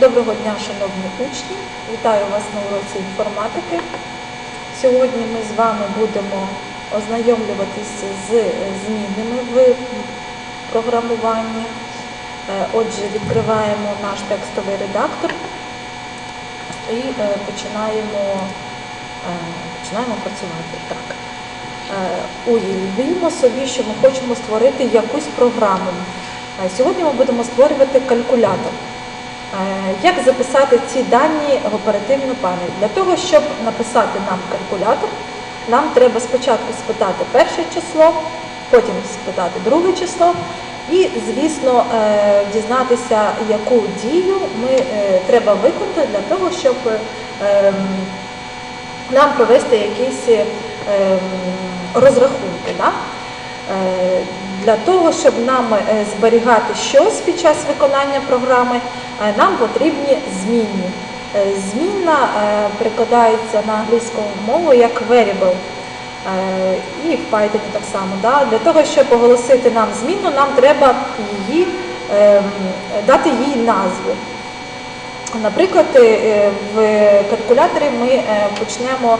Доброго дня, шановні учні! Вітаю вас на уроці інформатики. Сьогодні ми з вами будемо ознайомлюватися з е, змінами в програмуванні. Е, Отже, відкриваємо наш текстовий редактор і е, починаємо, починаємо працювати. Так. Уявімо собі, що ми хочемо створити якусь програму. Сьогодні ми будемо створювати калькулятор. Е, Як записати ці дані в оперативну пам'ять? Для того, щоб написати нам калькулятор, нам треба спочатку спитати перше число, потім спитати друге число і, звісно, е, дізнатися, яку дію ми е, треба виконати для того, щоб нам провести якісь розрахунки. Для того, щоб нам е, зберігати щось під час виконання програми, е, нам потрібні змінні. Е, Змінна е, на англійську мову як variable. І в Python так само. Для того, щоб оголосити нам зміну, нам треба її, ем, дати їй назву. Наприклад, в калькуляторі ми почнемо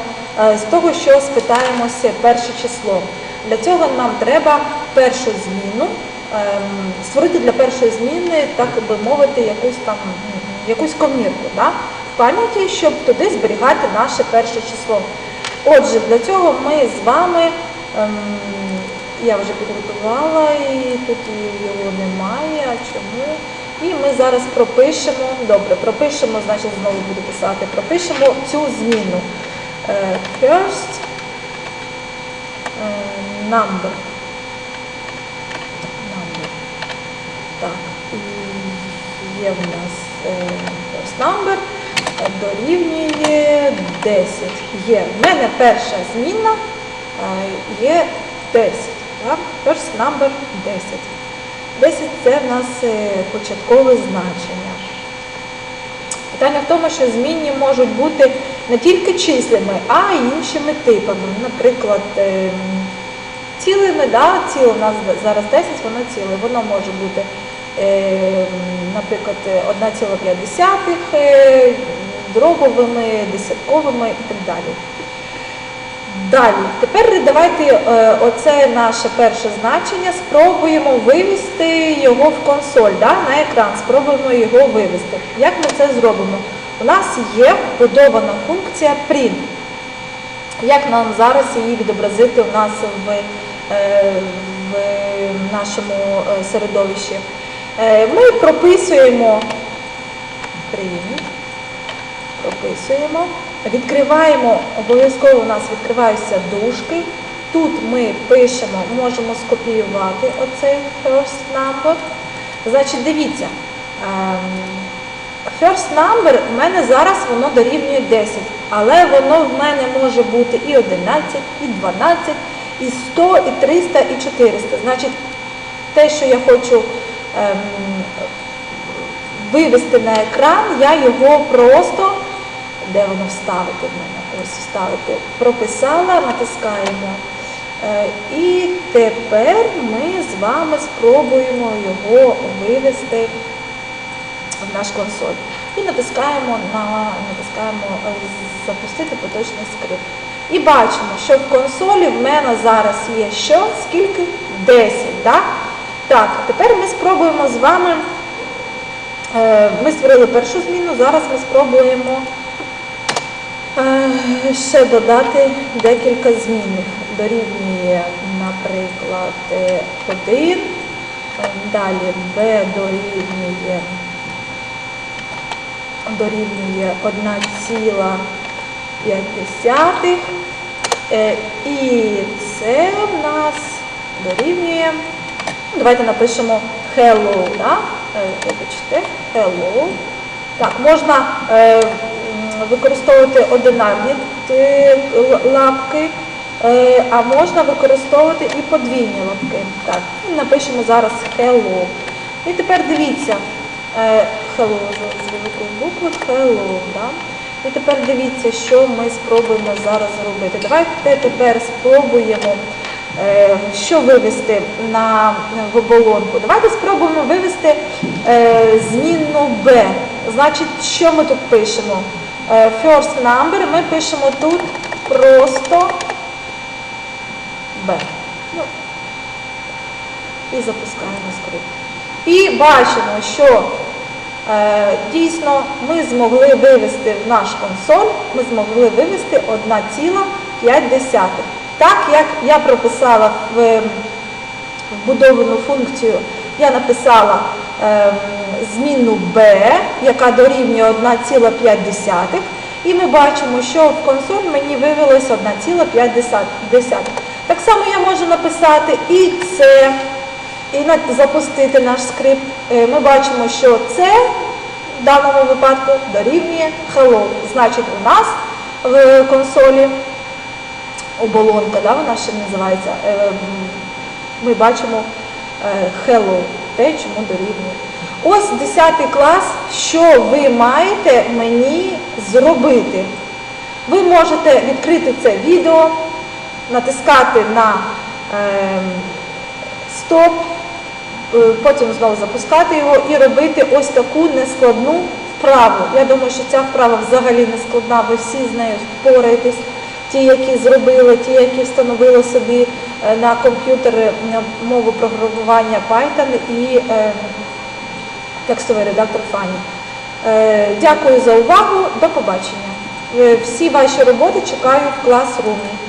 з того, що спитаємося перше число. Для цього нам треба першу зміну, ем, створити для першої зміни, так би мовити, якусь там якусь комірку да, в пам'яті, щоб туди зберігати наше перше число. Отже, для цього ми з вами, ем, я вже підготувала і тут його немає. А чому? І ми зараз пропишемо, добре, пропишемо, значить знову буду писати, пропишемо цю зміну. Е, First е, number. Number. Так, і є в нас е, number е, дорівнює 10. Є. В мене перша зміна е, є 10. Так? First number 10. 10 це в нас е, початкове значення. Питання в тому, що змінні можуть бути не тільки числами, а й іншими типами. Наприклад, ем, цілими, да, ціле у нас зараз 10, воно ціле. Воно може бути, наприклад, 1,5, е, дробовими, десятковими і так далі. Далі, тепер давайте е, оце наше перше значення спробуємо вивести його в консоль, да, на екран, спробуємо його вивести. Як ми це зробимо? У нас є вбудована функція print. Як нам зараз її відобразити у нас в, е, в нашому е, середовищі? Е, Ми прописуємо прописуємо. Відкриваємо, обов'язково у нас відкриваються дужки. Тут ми пишемо, можемо скопіювати оцей first number. Значить, дивіться, ем, first number в мене зараз воно дорівнює 10, але воно в мене може бути і 11, і 12, і 100, і 300, і 400. Значить, те, що я хочу вивести на екран, я його просто де воно вставити в мене? Ось вставити. Прописала, натискаємо. Е, І тепер ми з вами спробуємо його вивести в наш консоль. І натискаємо на натискаємо е, запустити поточний скрипт. І бачимо, що в консолі в мене зараз є що? Скільки? 10. Так, так тепер ми спробуємо з вами. е, Ми створили першу зміну, зараз ми спробуємо Е, Ще додати декілька змінних. Дорівнює, наприклад, 1, далі b дорівнює, дорівнює 1,5. Е, І це в нас дорівнює, давайте напишемо hello, да? Е, вибачте, hello. Так, можна е, використовувати одинарні лапки, е, а можна використовувати і подвійні лапки. Так, напишемо зараз hello. І тепер дивіться, е, hello з великої букви, hello. Да? І тепер дивіться, що ми спробуємо зараз зробити. Давайте тепер спробуємо що вивести на, в оболонку. Давайте спробуємо вивести е, змінну B. Значить, що ми тут пишемо? Е, First number ми пишемо тут просто B. Ну, і запускаємо скрипт. І бачимо, що е, дійсно ми змогли вивести в наш консоль, ми змогли вивести 1,5. Так як я прописала в вбудовану функцію, я написала ем, змінну b, яка дорівнює 1,5. І ми бачимо, що в консоль мені вивелось 1,5. Так само я можу написати і це, і запустити наш скрипт. Е, Ми бачимо, що це в даному випадку дорівнює hello. Значить, у нас в консолі оболонка, да, вона ще називається. е, Ми бачимо е, hello, те, чому дорівнює. Ось 10 клас, що ви маєте мені зробити. Ви можете відкрити це відео, натискати на ем, стоп, е, потім знову запускати його і робити ось таку нескладну вправу. Я думаю, що ця вправа взагалі не складна, ви всі з нею впораєтесь. Ті, які зробили, ті, які встановили собі е, на комп'ютер е, мову програмування Python і е, текстовий редактор Фані. Дякую за увагу, до побачення. Всі ваші роботи чекаю в клас-румі.